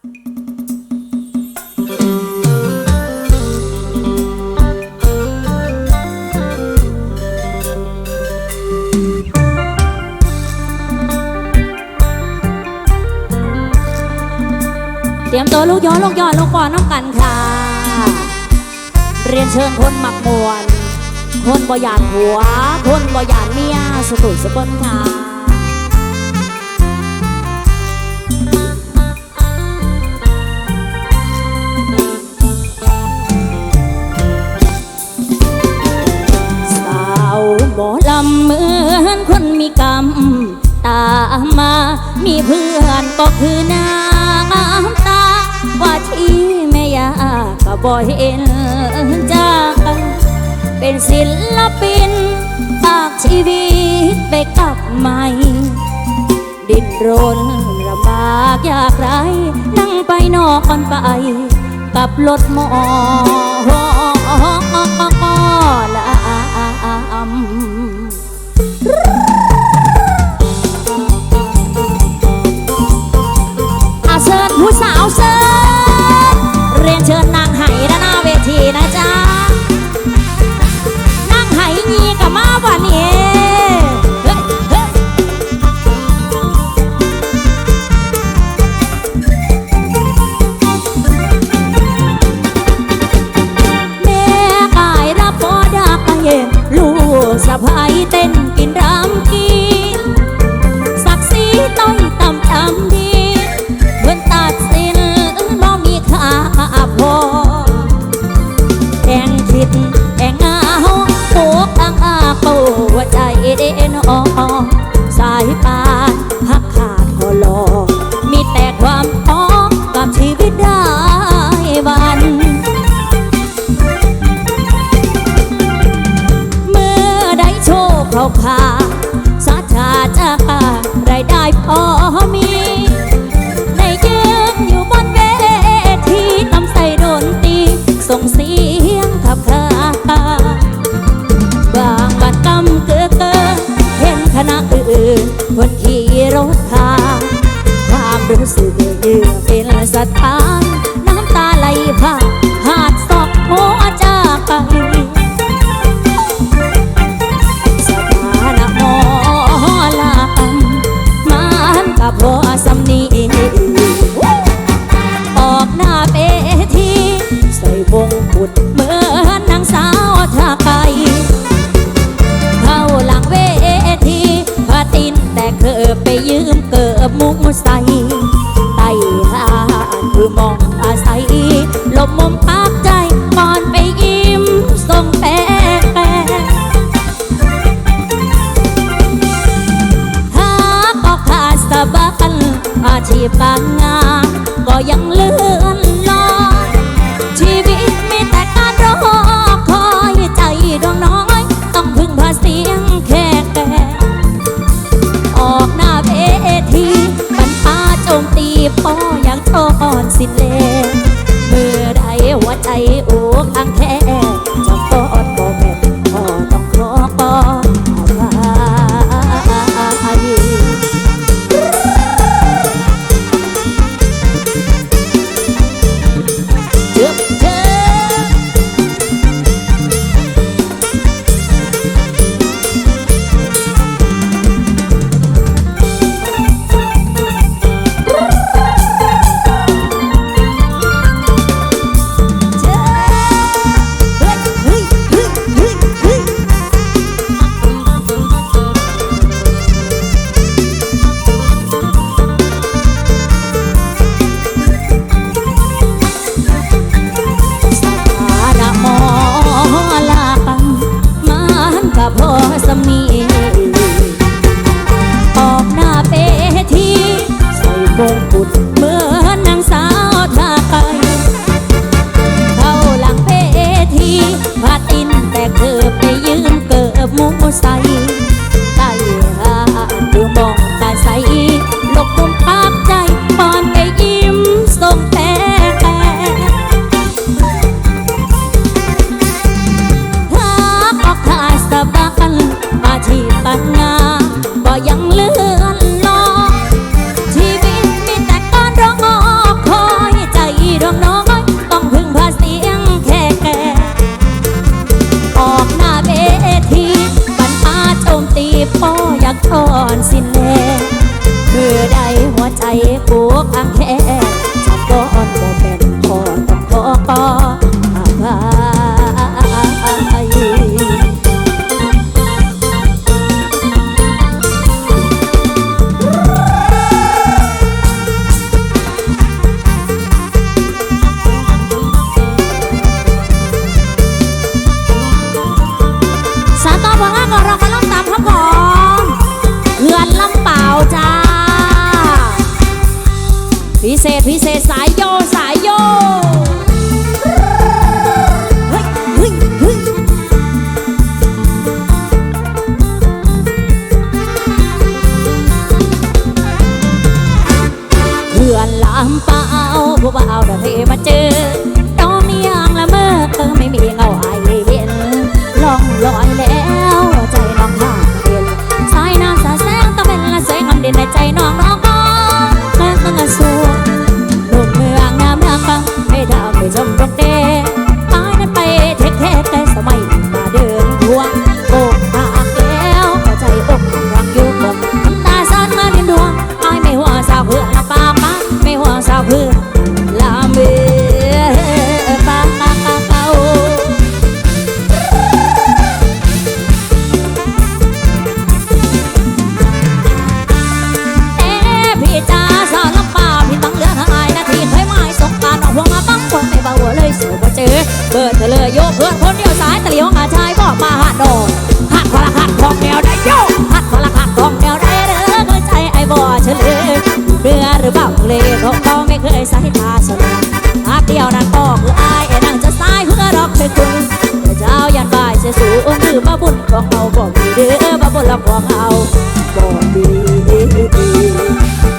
เตรียมตัวลูกย้อนลูกย้อนลูกก่อนน้องกันค่ะ เรียนเชิญคนหมักมวน คนบ่หยานหัว คนบ่หยานเมียสุขุมสุคนค่ะ มมา มีเพื่อนก็คือน้ำตา ว่าที่แม่ยาก็บ่เห็นจากกันเป็นศิลปินฝากชีวิตไปกับไม่ดินรนลำบากยากไร นั่งไปนอนไป กับรถหมอละ ทีนะจ๊ะ ใจเด่นออกสายปานหักขา ลมมุมปากใจก่อนไปยิ้มส่งแปะหากก็ขาดสะบันอาชีพการงานก็ยังเลื่อนลอยชีวิตมีแต่การรอคอยใจดวงน้อย ต้องพึ่งพาเสียงแค่แก่ออกหน้าเวทีปัญหาโจมตีพ่ออย่างทอนสิ้นเล หั ใจปูขังแค่ฉันก้อนบ่เป็นพอต้องขอปออาบายสาตอพลังก็รอกันต่องตามเขาก่อนิเศษสายโยสายโยเฮ้ยเฮ้ยเฮ้เพื่อนลำเปล่าผู้บ่าวเดินมาเจอ รือเปล่าเลยเขาก็ไม่เคยสายตาสลายหัดเดียวนั้นก็คืออายไอ้นั่งจะสายเพื่อรอกเป็นคุณเจ้ายันบ่ายเสียสูนหรือมาบุญของเอาบอกดีเด้อมาบุญละของเอาบอกดี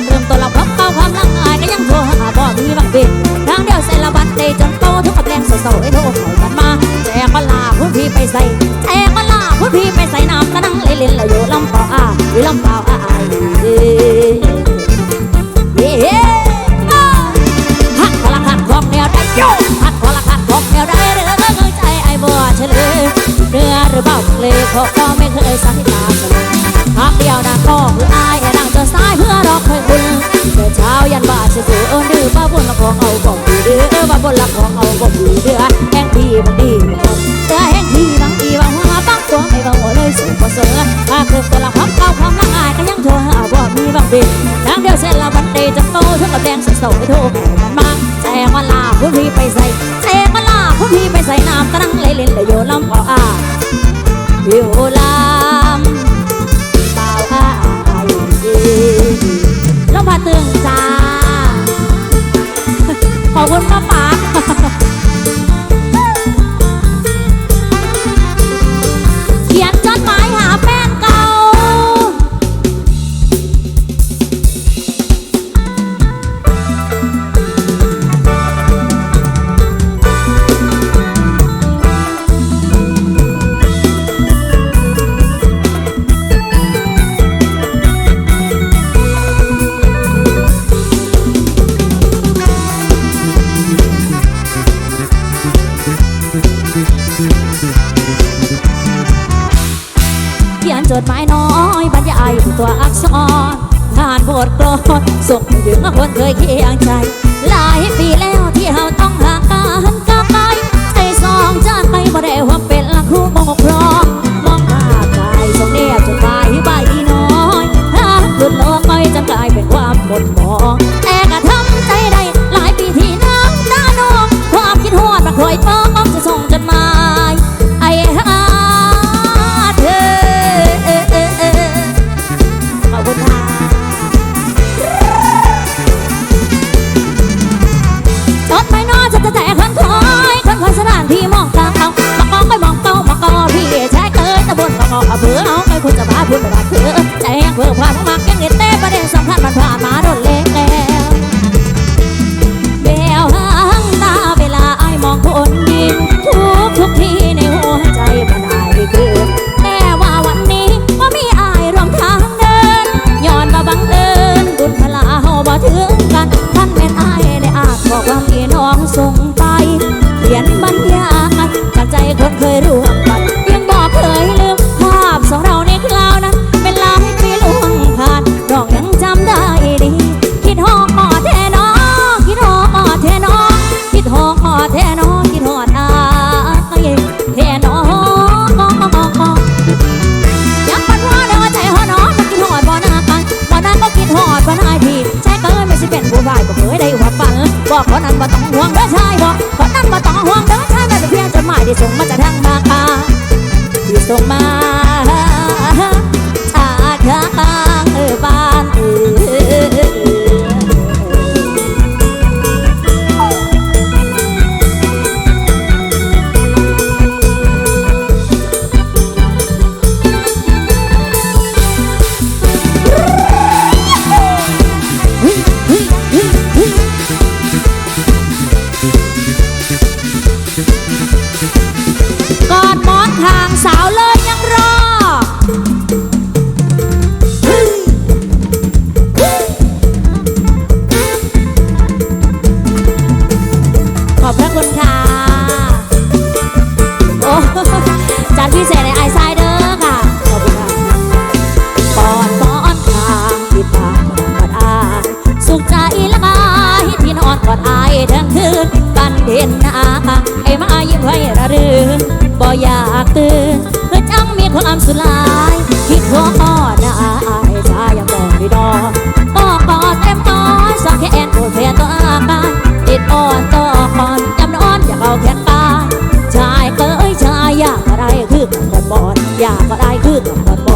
ลถ้าเริ่มต้นเราพบเป้าความลังอายก็ยังโทรหาบ่มีบางเป็นทางเดียวเสร็จละบัดเดจนโตทุกกับแรงเศร้าๆไอ้โทรเขากันมาแจกก็ลาพูดพี่ไปใส่แจกก็ลาพูดพี่ไปใส่น้ำตะนังเล่นๆเราอยู่ลำเปล่าอะอยู่ลำเปล่าอะอะเย้เย้เย้หักพลังหักของแนวได้โยหักพลังหักของแนวได้เรือเงยใจไอ้บ่เฉลยเรือหรือเปล่าเลยเพราะก็ไม่เคยสายตาสลายพักเดียวนะก็คืออายแค่นั่ง เพื่อรอคอยคุณเมื่เช้ายันบ่ายเสียสูเอินดื้อบ้าบนละของเอาบอกดีเด้อบ้าบนละของเอาบอกดีเด้อแห่งพี่มันดีมันเรือแห่งพี่บางทีบางหัวบางตัวไม่บางหัวเลยสูงกว่าเสือถ้าคือตัวละความเก่าความละอายก็ยังโทรหาว่ามีบางเบินทางเดียวเสร็จละวันเดย์จะโตทุกกับแดงสุดโต่ไปโทรแข่งกันมาแจ้งว่าลาพูดพี่ไปใส่แจ้งว่าลาพูดพี่ไปใส่น้ำตะนังเลยเล่นเลยโยนลำพออาอยู่ลำ ดหมายน้อยบรรยายตัวอักษรผ่านบทกลอนส่งไปถึงคนเคยเคียงใจ หลายปีแล้วที่เราต้องห่างกันกับไปใจสองจากไปบ่ได้ว่าเป็นละครูปกครองมองหน้ากายส่งเนบจนกลายใบน้อยถ้าหลุดโลกไปจะกลายเป็นความหมดหมอง มาที่ส่งมา papá.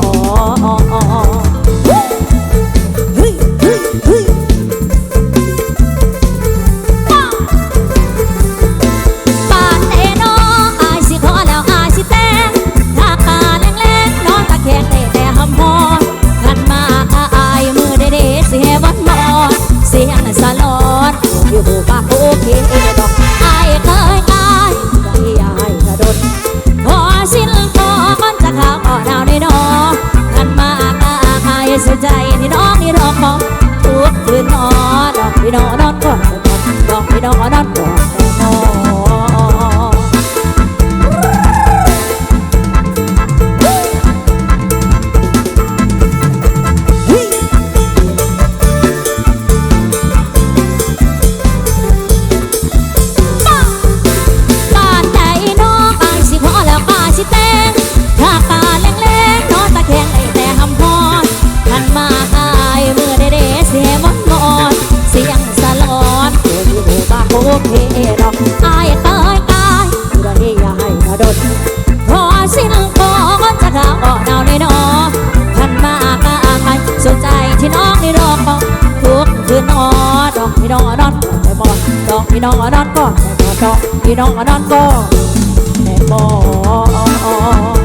พี่น้องอนอนก่อนแม่บ่ต้องพี่น้องอนอนก่อนแม่บอก